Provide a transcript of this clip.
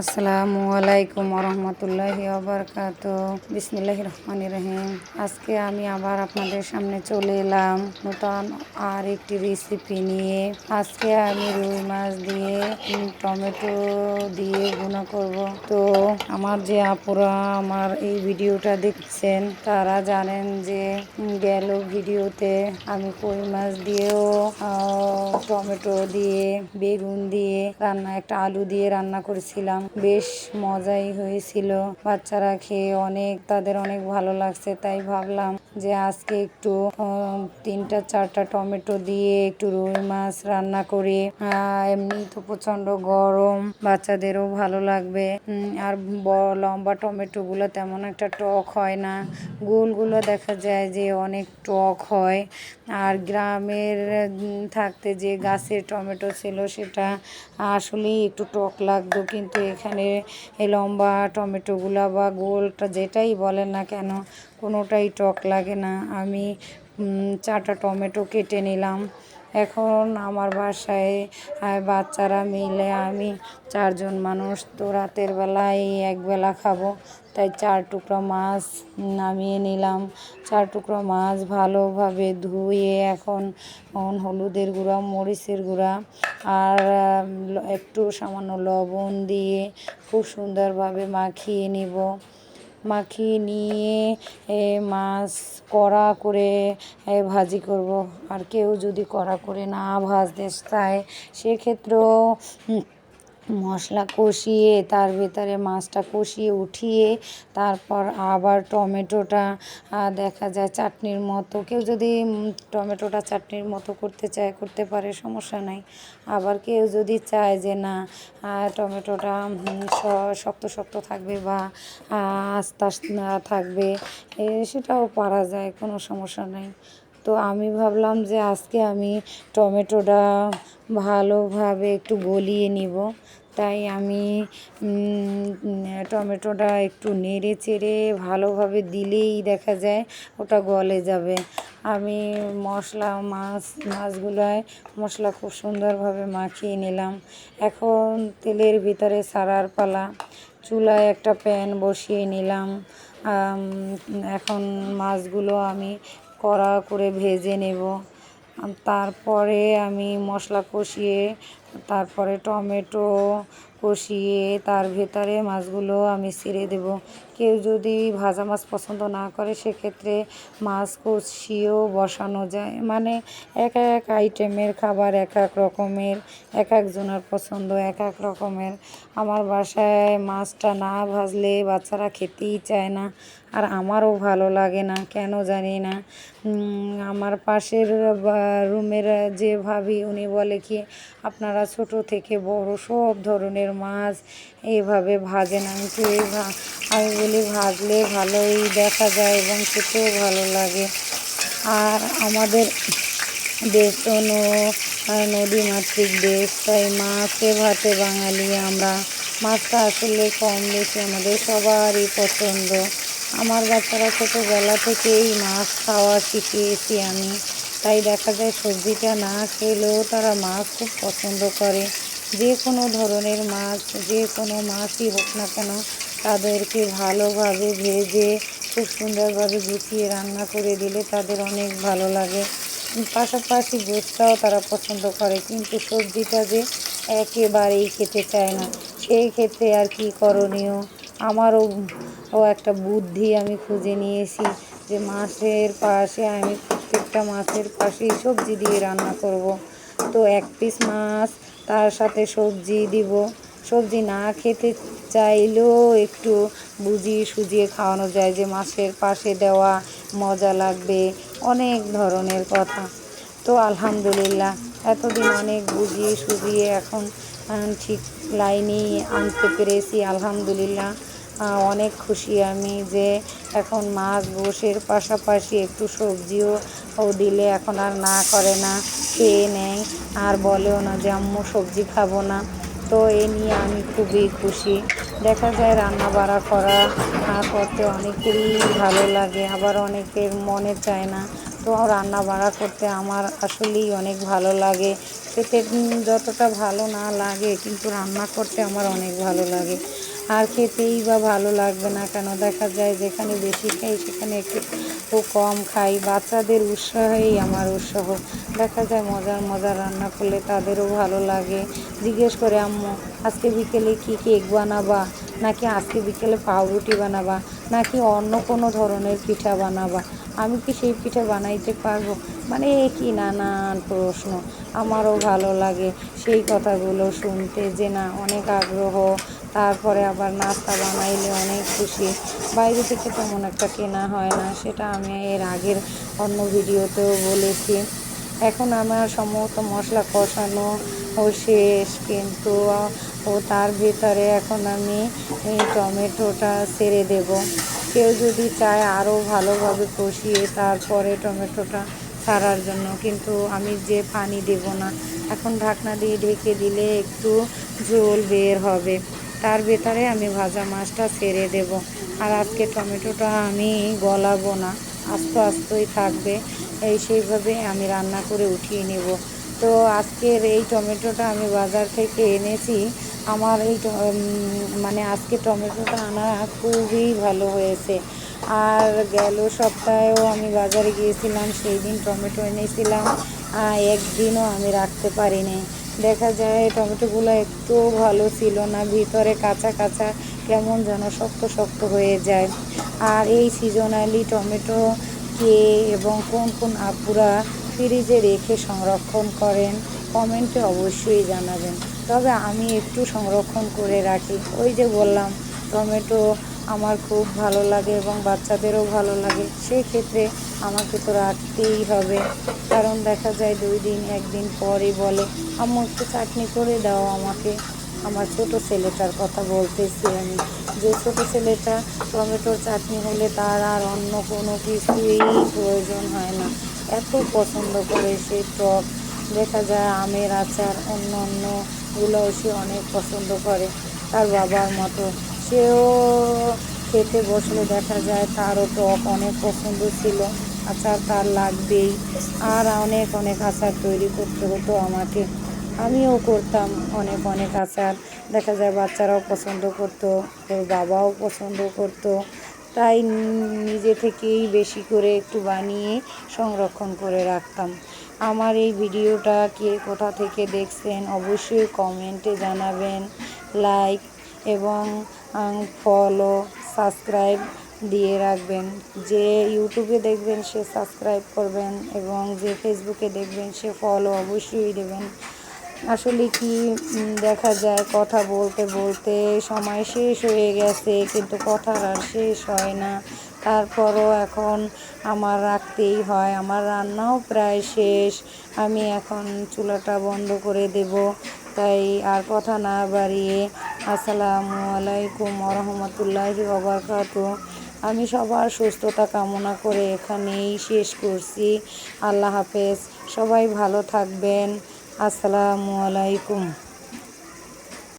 আসসালামু আলাইকুম রহমতুল্লাহি আবরকাত বিসমিল্লাহ রহমান রহিম। আজকে আমি আবার আপনাদের সামনে চলে এলাম নতুন আর একটি রেসিপি নিয়ে। আজকে আমি রুই মাছ দিয়ে টমেটো দিয়ে গুঁড়া করব। তো আমার যে আপুরা আমার এই ভিডিওটা দেখছেন, তারা জানেন যে গেল ভিডিওতে আমি কই মাছ দিয়েও টমেটো দিয়ে, বেগুন দিয়ে রান্না, একটা আলু দিয়ে রান্না করেছিলাম। বেশ মজাই হয়েছিল। বাচ্চারা খেয়ে অনেক, তাদের অনেক ভালো লাগছে, তাই ভাবলাম যে আজকে একটু তিনটা, চারটা টমেটো দিয়ে একটু রুই মাছ রান্না করি। এমনি তো প্রচণ্ড গরম, বাচ্চাদেরও ভালো লাগবে। আর লম্বা টমেটো গুলো তেমন একটা টক হয় না। গোলগুলো দেখা যায় যে অনেক টক হয়। আর গ্রামের থাকতে যে গাছের টমেটো ছিল সেটা আসলেই একটু টক লাগতো, কিন্তু এখানে এই লম্বা টমেটোগুলা বা গোলটা যেটাই বলেন না কেন, কোনোটাই টক লাগে না। আমি চাটা টমেটো কেটে নিলাম। এখন আমার বাসায় বাচ্চারা মিলে আমি চারজন মানুষ তো রাতের বেলায় একবেলা খাব। তাই চার টুকরা মাছ নামিয়ে নিলাম। চার টুকরা মাছ ভালোভাবে ধুয়ে এখন হলুদের গুঁড়া মরিচের গুঁড়া আর একটু সামান্য লবণ দিয়ে খুব সুন্দরভাবে মাখিয়ে নিব। মাখিয়ে নিয়ে এ, মাছ কড়া করে ভাজি করব। আর কেউ যদি কড়া করে না ভাজতে চায় সেক্ষেত্রেও মশলা কষিয়ে, তার ভেতরে মাছটা কষিয়ে উঠিয়ে, তারপর আবার টমেটোটা দেখা যায় চাটনির মতো। কেউ যদি টমেটোটা চাটনির মতো করতে চায়, করতে পারে, সমস্যা নাই। আবার কেউ যদি চায় যে না টমেটোটা শক্ত শক্ত থাকবে বা আস্তে আস্তে থাকবে সেটাও পারা যায়, কোনো সমস্যা নেই। তো আমি ভাবলাম যে আজকে আমি টমেটোটা ভালোভাবে একটু গলিয়ে নিব। তাই আমি টমেটোটা একটু নেড়ে চেড়ে ভালোভাবে দিলেই দেখা যায় ওটা গলে যাবে। আমি মশলা, মাছ মাছগুলোয় মশলা খুব সুন্দরভাবে মাখিয়ে নিলাম। এখন তেলের ভিতরে সারার পালা। চুলায় একটা প্যান বসিয়ে নিলাম। এখন মাছগুলো আমি কড়া করে ভেজে নেব। তারপরে আমি মশলা কষিয়ে, তারপরে টমেটো কষিয়ে, তার ভেতরে মাছগুলো আমি ছেড়ে দেব। কেউ যদি ভাজা মাছ পছন্দ না করে, সেক্ষেত্রে মাছ কষিয়েও বসানো যায়। মানে এক এক আইটেমের খাবার এক এক রকমের, এক একজনের পছন্দ এক এক রকমের। আমার বাসায় মাছটা না ভাজলে বাচ্চারা খেতেই চায় না। আর আমারও ভালো লাগে না কেন জানি না। আমার পাশের রুমের যে ভাবি উনি বলে কি আপনারা ছোট থেকে বড় সব ধরনের মাছ এইভাবে ভাজেন। আমি ভা- আমি বলি ভাজলে ভালোই দেখা যায় এবং খেতেও ভালো লাগে। আর আমাদের দেশ তো ন- আহ, নদীমাতৃক দেশ তাই মাছে ভাতে বাঙালি আমরা। মাছটা আসলে কম বেশি আমাদের সবারই পছন্দ। আমার বাচ্চারা ছোটোবেলা থেকেই মাছ খাওয়া শিখিয়েছি আমি। তাই দেখা যায় সবজিটা না খেলেও তারা মাছ খুব পছন্দ করে। যে কোনো ধরনের মাছ, যে কোনো মাছই হোক না কেন, তাদেরকে ভালোভাবে ভেজে, খুব সুন্দরভাবে গুছিয়ে রান্না করে দিলে তাদের অনেক ভালো লাগে। পাশাপাশি গোস্তটাও তারা পছন্দ করে, কিন্তু সবজিটা যে একেবারেই খেতে চায় না। সেই ক্ষেত্রে আর কি করণীয়? আমারও ও একটা বুদ্ধি আমি খুঁজে নিয়েছি যে মাছের পাশে আমি প্রত্যেকটা মাছের পাশেই সবজি দিয়ে রান্না করব। তো এক পিস মাছ তার সাথে সবজি দিব। সবজি না খেতে চাইলেও একটু বুঝিয়ে সুজিয়ে খাওয়ানো যায় যে মাছের পাশে দেওয়া মজা লাগবে। অনেক ধরনের কথা। তো আলহামদুলিল্লাহ, এতদিন অনেক বুঝিয়ে সুজিয়ে এখন ঠিক লাইনেই আনতে পেরেছি। আলহামদুলিল্লাহ। অনেক খুশি আমি যে এখন মাছ বসের পাশাপাশি একটু সবজিও দিলে এখন আর না করে না খেয়ে নেয় আর বলেও না যে, আম্মু, সবজি খাব না। তো এ নিয়ে আমি খুবই খুশি। দেখা যায় রান্না বাড়া করা করতে অনেকেরই ভালো লাগে, আবার অনেকের মনে চায় না। তো রান্না বাড়া করতে আমার আসলেই অনেক ভালো লাগে। খেতে যতটা ভালো না লাগে, কিন্তু রান্না করতে আমার অনেক ভালো লাগে। আর খেতেই বা ভালো লাগবে না কেন? দেখা যায় যেখানে বেশি খাই সেখানে একটু কম খাই। বাচ্চাদের উৎসাহেই আমার উৎসাহ। দেখা যায় মজার মজার রান্না করলে তাদেরও ভালো লাগে। জিজ্ঞেস করে, আম্মু, আজকে বিকেলে কি কেক বানাবা? নাকি আজকে বিকেলে পাউরুটি বানাবা? নাকি অন্য কোনো ধরনের পিঠা বানাবা? আমি কি সেই পিঠা বানাইতে পারব? মানে কি নানান প্রশ্ন। আমারও ভালো লাগে সেই কথাগুলো শুনতে যে না, অনেক আগ্রহ। তারপরে আবার নাস্তা বানাইলে অনেক খুশি। বাইরে থেকে তেমন একটা কেনা হয় না, সেটা আমি এর আগের অন্য ভিডিওতেও বলেছি। এখন আমার সমস্ত মশলা কষানো ও শেষ, কিন্তু ও তার ভিতরে এখন আমি এই টমেটোটা সেরে দেব। কেউ যদি চায় আরও ভালোভাবে কষিয়ে তারপরে টমেটোটা ছাড়ার জন্য, কিন্তু আমি যে পানি দেব না। এখন ঢাকনা দিয়ে ঢেকে দিলে একটু ঝোল বের হবে। তার ভেতরে আমি ভাজা মাছটা ছেড়ে দেব। আর আজকে টমেটোটা আমি গলাবো না, আস্তে আস্তই থাকবে। এই সেইভাবে আমি রান্না করে উঠিয়ে নেব। তো আজকের এই টমেটোটা আমি বাজার থেকে এনেছি। আমার এই মানে আজকে টমেটোটা আনা খুবই ভালো হয়েছে। আর গেল সপ্তাহেও আমি বাজারে গিয়েছিলাম, সেই দিন টমেটো এনেছিলাম। একদিনও আমি রাখতে পারিনি। দেখা যায় টমেটোগুলো একটু ভালো ছিল না, ভিতরে কাঁচা কাঁচা কেমন যেন শক্ত শক্ত হয়ে যায়। আর এই সিজনালি টমেটো কে এবং কোন কোন আপুরা ফ্রিজে রেখে সংরক্ষণ করেন কমেন্টে অবশ্যই জানাবেন। তবে আমি একটু সংরক্ষণ করে রাখি। ওই যে বললাম, টমেটো আমার খুব ভালো লাগে এবং বাচ্চাদেরও ভালো লাগে। সেই ক্ষেত্রে আমাকে তো রাখতেই হবে। কারণ দেখা যায় দুই দিন, একদিন পরে বলে, আম্মু, একটু চাটনি করে দাও আমাকে। আমার ছোট ছেলেটার কথা বলতেছি আমি। যে ছোট ছেলেটা টমেটোর চাটনি হলে তার আর অন্য কোনো কিছুই প্রয়োজন হয় না। এত পছন্দ করে সে টক। দেখা যায় আমের আচার অন্য অন্যগুলোও সে অনেক পছন্দ করে। তার বাবার মতো। সেও খেতে বসলে দেখা যায় তারও টক অনেক পছন্দ ছিল, আচার তার লাগবেই। আর অনেক অনেক আচার তৈরি করতে হতো আমাকে। আমিও করতাম অনেক অনেক আচার। দেখা যায় বাচ্চারাও পছন্দ করতো, ওর বাবাও পছন্দ করতো। তাই নিজে থেকেই বেশি করে একটু বানিয়ে সংরক্ষণ করে রাখতাম। আমার এই ভিডিওটা কে কোথা থেকে দেখছেন অবশ্যই কমেন্টে জানাবেন। লাইক এবং ফলো সাবস্ক্রাইব দিয়ে রাখবেন। যে ইউটিউবে দেখবেন সে সাবস্ক্রাইব করবেন এবং যে ফেসবুকে দেখবেন সে ফলো অবশ্যই দেবেন। আসলে কি দেখা যায় কথা বলতে বলতে সময় শেষ হয়ে গেছে, কিন্তু কথার আর শেষ হয় না। তারপরও এখন আমার রাখতেই হয়, আমার রান্নাও প্রায় শেষ। আমি এখন চুলাটা বন্ধ করে দেব, তাই আর কথা না বাড়িয়ে আসসালামু আলাইকুম রহমতুল্লাহি ওবরকাত আমি সবার সুস্থতা কামনা করে এখানেই শেষ করছি। আল্লাহ হাফেজ। সবাই ভালো থাকবেন। আসসালামু আলাইকুম।